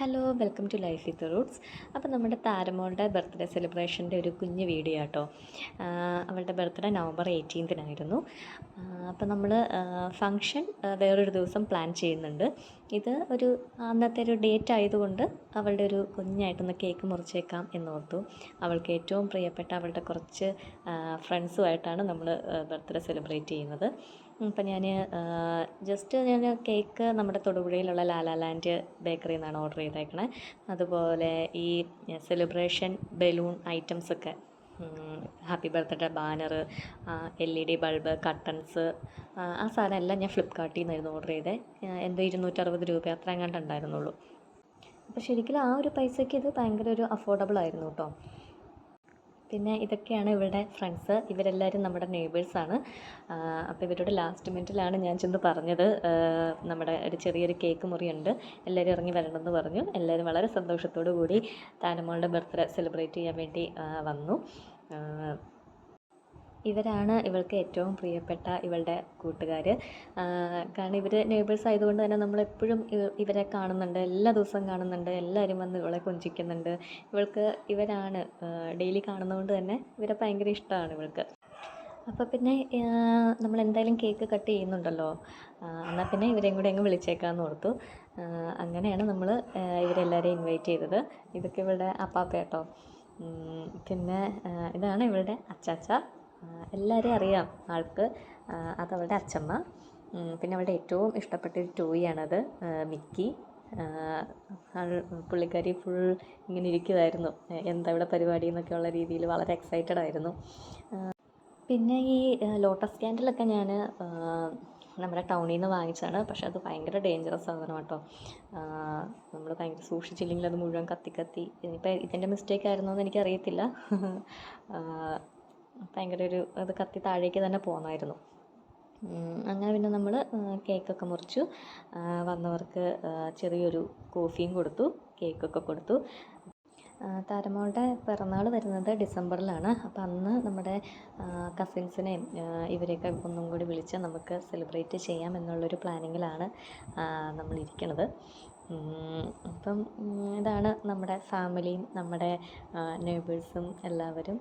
Hello welcome to life with roots അപ്പോൾ നമ്മുടെ താരമോളുടെ birthday സെലിബ്രേഷന്റെ ഒരു കുഞ്ഞ് വീഡിയോ ആട്ടോ. അവളുടെ ബർത്ത്ഡേ നവംബർ എയ്റ്റീൻത്തിനായിരുന്നു അപ്പോൾ നമ്മൾ ഫങ്ഷൻ വേറൊരു ദിവസം പ്ലാൻ ചെയ്യുന്നുണ്ട്. ഇത് ഒരു അന്നത്തെ ഒരു ഡേറ്റ് ആയതുകൊണ്ട് അവളുടെ ഒരു കുഞ്ഞായിട്ടൊന്ന് കേക്ക് മുറിച്ചേക്കാം എന്നോർത്തു. അവൾക്ക് ഏറ്റവും പ്രിയപ്പെട്ട അവളുടെ കുറച്ച് ഫ്രണ്ട്സുമായിട്ടാണ് നമ്മൾ ബർത്ത്ഡേ സെലിബ്രേറ്റ് ചെയ്യുന്നത്. അപ്പം ഞാൻ ജസ്റ്റ് ഞാൻ കേക്ക് നമ്മുടെ തൊടുപുഴയിലുള്ള ലാലാ ലാൻഡ് ബേക്കറിയിൽ നിന്നാണ് ഓർഡർ ചെയ്തേക്കണേ. അതുപോലെ ഈ സെലിബ്രേഷൻ ബലൂൺ ഐറ്റംസ് ഒക്കെ happy birthday banner L E D bulb cottons ആ സാധനം എല്ലാം ഞാൻ ഫ്ലിപ്കാർട്ടിൽ നിന്നായിരുന്നു ഓർഡർ ചെയ്തത് എന്തോ ഇരുന്നൂറ്ററുപത് രൂപ അത്ര എങ്ങാണ്ട് ഉണ്ടായിരുന്നുള്ളൂ. അപ്പോൾ ശരിക്കും ആ ഒരു പൈസയ്ക്ക് ഇത് ഭയങ്കര ഒരു അഫോർഡബിൾ ആയിരുന്നു കേട്ടോ. പിന്നെ ഇതൊക്കെയാണ് ഇവരുടെ ഫ്രണ്ട്സ്. ഇവരെല്ലാവരും നമ്മുടെ നെയ്ബേഴ്സാണ് അപ്പോൾ ഇവരോട് ലാസ്റ്റ് മിനിറ്റിലാണ് ഞാൻ ചെന്ന് പറഞ്ഞത്. നമ്മുടെ ഒരു ചെറിയൊരു കേക്ക് മുറിയുണ്ട്. എല്ലാവരും ഇറങ്ങി വരണമെന്ന് പറഞ്ഞു. എല്ലാവരും വളരെ സന്തോഷത്തോടു കൂടി താനമ്മളുടെ ബർത്ത്ഡേ സെലിബ്രേറ്റ് ചെയ്യാൻ വേണ്ടി വന്നു. ഇവരാണ് ഇവൾക്ക് ഏറ്റവും പ്രിയപ്പെട്ട ഇവളുടെ കൂട്ടുകാർ കാരണം ഇവർ നെയ്ബേഴ്സ് ആയതുകൊണ്ട് തന്നെ നമ്മൾ എപ്പോഴും ഇവരെ കാണുന്നുണ്ട്. എല്ലാ ദിവസവും കാണുന്നുണ്ട്. എല്ലാവരും വന്ന് ഇവളെ കൊഞ്ചിക്കുന്നുണ്ട്. ഇവൾക്ക് ഇവരാണ് ഡെയിലി കാണുന്നതുകൊണ്ട് തന്നെ ഇവരെ ഭയങ്കര ഇഷ്ടമാണ് ഇവൾക്ക്. അപ്പോൾ പിന്നെ നമ്മൾ എന്തായാലും കേക്ക് കട്ട് ചെയ്യുന്നുണ്ടല്ലോ. എന്നാൽ പിന്നെ ഇവരെയും കൂടെ അങ്ങ് വിളിച്ചേക്കാമെന്ന് ഓർത്തു. അങ്ങനെയാണ് നമ്മൾ ഇവരെല്ലാവരെയും ഇൻവൈറ്റ് ചെയ്തത്. ഇതൊക്കെ ഇവളുടെ അപ്പാപ്പ കേട്ടോ പിന്നെ ഇതാണ് ഇവളുടെ അച്ചാച്ച. എല്ലാവരെയും അറിയാം ആൾക്ക് അത് അവളുടെ അച്ഛമ്മ. പിന്നെ അവളുടെ ഏറ്റവും ഇഷ്ടപ്പെട്ട ഒരു ടോയിയാണത് മിക്കി. ആൾ പുള്ളിക്കാരി ഫുൾ ഇങ്ങനെ ഇരിക്കുമായിരുന്നു എന്താ ഇവിടെ പരിപാടി എന്നൊക്കെ ഉള്ള രീതിയിൽ വളരെ എക്സൈറ്റഡ് ആയിരുന്നു. പിന്നെ ഈ ലോട്ടസ് ക്യാൻഡിലൊക്കെ ഞാൻ നമ്മുടെ ടൗണിൽ നിന്ന് വാങ്ങിച്ചാണ് പക്ഷെ അത് ഭയങ്കര ഡേഞ്ചറസ് സാധനം കേട്ടോ. നമ്മൾ ഭയങ്കര സൂക്ഷിച്ചില്ലെങ്കിൽ അത് മുഴുവൻ കത്തി കത്തി. ഇനിയിപ്പോൾ ഇതിന്റെ മിസ്റ്റേക്ക് ആയിരുന്നോ എന്ന് എനിക്കറിയത്തില്ല ഭയങ്കര ഒരു അത് കത്തി താഴേക്ക് തന്നെ പോന്നായിരുന്നു. അങ്ങനെ പിന്നെ നമ്മൾ കേക്കൊക്കെ മുറിച്ചു. വന്നവർക്ക് ചെറിയൊരു കോഫിയും കൊടുത്തു കേക്കൊക്കെ കൊടുത്തു. താരമോളുടെ പിറന്നാൾ വരുന്നത് ഡിസംബറിലാണ്. അപ്പോൾ അന്ന് നമ്മുടെ കസിൻസിനെയും ഇവരെയൊക്കെ ഒന്നും കൂടി വിളിച്ച് നമുക്ക് സെലിബ്രേറ്റ് ചെയ്യാം എന്നുള്ളൊരു പ്ലാനിങ്ങിലാണ് നമ്മളിരിക്കുന്നത് അപ്പം ഇതാണ് നമ്മുടെ ഫാമിലിയും നമ്മുടെ നെയ്ബേഴ്സും എല്ലാവരും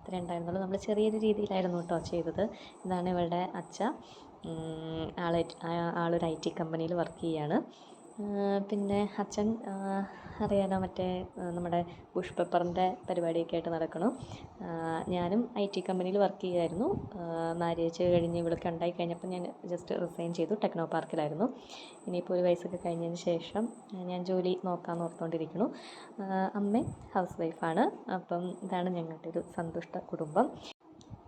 ഇത്ര ഉണ്ടായിരുന്നുള്ളൂ. നമ്മൾ ചെറിയൊരു രീതിയിലായിരുന്നു കേട്ടോ ചെയ്തത്. ഇതാണ് ഇവളുടെ അച്ഛ. ആൾ ആളൊരു ഐ ടി കമ്പനിയിൽ വർക്ക് ചെയ്യുകയാണ് പിന്നെ അച്ഛൻ അറിയാലോ മറ്റേ നമ്മുടെ ബുഷ് പേപ്പറിന്റെ പരിപാടിയൊക്കെ ആയിട്ട് നടക്കണം. ഞാനും ഐ ടി കമ്പനിയിൽ വർക്ക് ചെയ്യുമായിരുന്നു മാരേജ് കഴിഞ്ഞ് ഇവിടെ ഉണ്ടായി കഴിഞ്ഞപ്പോൾ ഞാൻ ജസ്റ്റ് റിസൈൻ ചെയ്തു ടെക്നോ പാർക്കിലായിരുന്നു. ഇനിയിപ്പോൾ ഒരു വയസ്സൊക്കെ കഴിഞ്ഞതിന് ശേഷം ഞാൻ ജോലി നോക്കാമെന്ന് ഓർത്തുകൊണ്ടിരിക്കുന്നു അമ്മ ഹൗസ് വൈഫാണ് അപ്പം ഇതാണ് ഞങ്ങളുടെ ഒരു സന്തുഷ്ട കുടുംബം.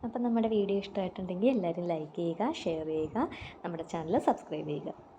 അപ്പം നമ്മുടെ വീഡിയോ ഇഷ്ടമായിട്ടുണ്ടെങ്കിൽ എല്ലാവരും ലൈക്ക് ചെയ്യുക ഷെയർ ചെയ്യുക നമ്മുടെ ചാനൽ സബ്സ്ക്രൈബ് ചെയ്യുക.